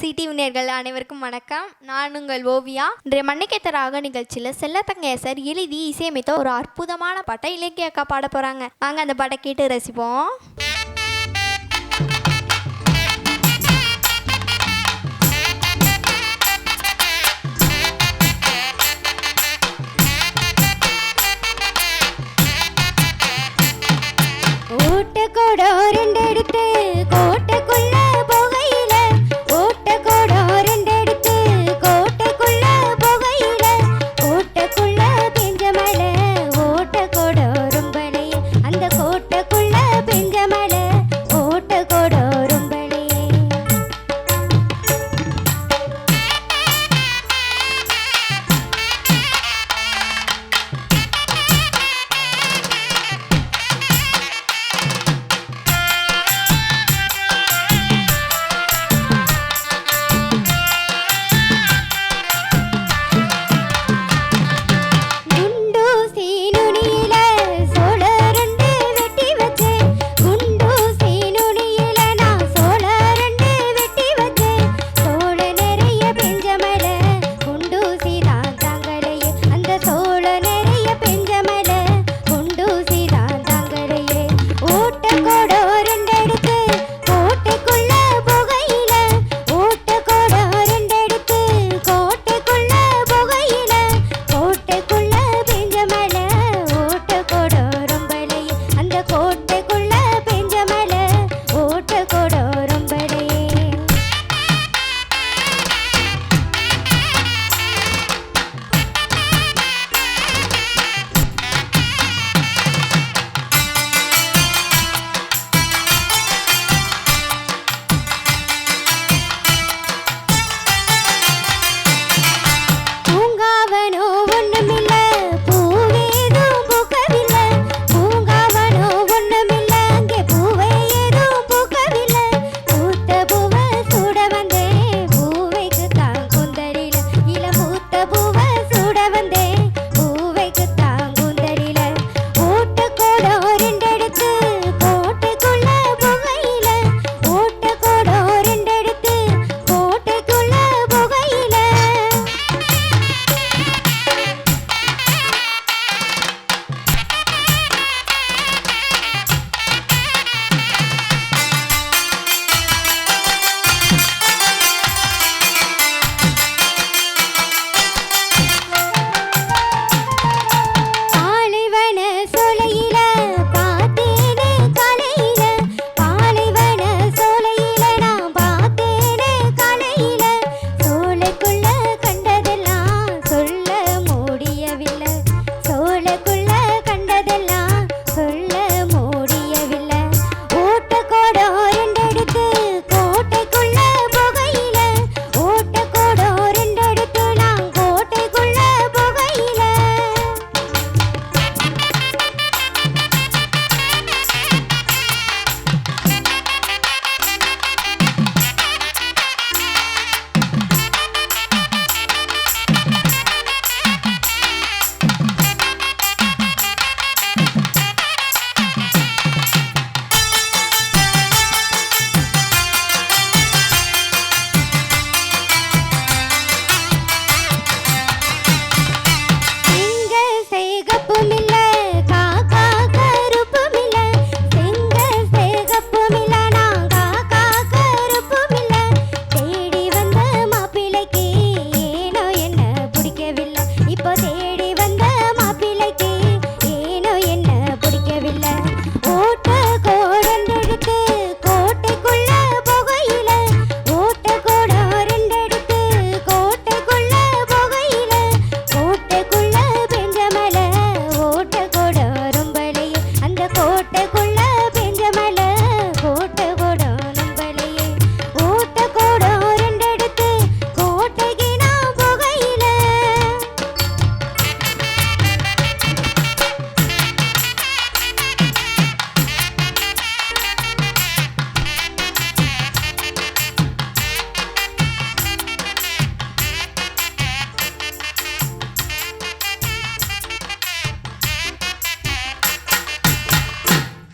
CTV நேர்கள் அனைவருக்கும் வணக்கம். நான் உங்கள் ஓவியா. இன்றைய மன்னிக்கேத்த ராக நிகழ்ச்சியில் செல்லத்தங்கையசர் எழுதி இசையமைத்த ஒரு அற்புதமான பாட்டை இலக்கிய அக்கா பாட போகிறாங்க வாங்க அந்த பாட்டை கேட்டு ரசிப்போம்.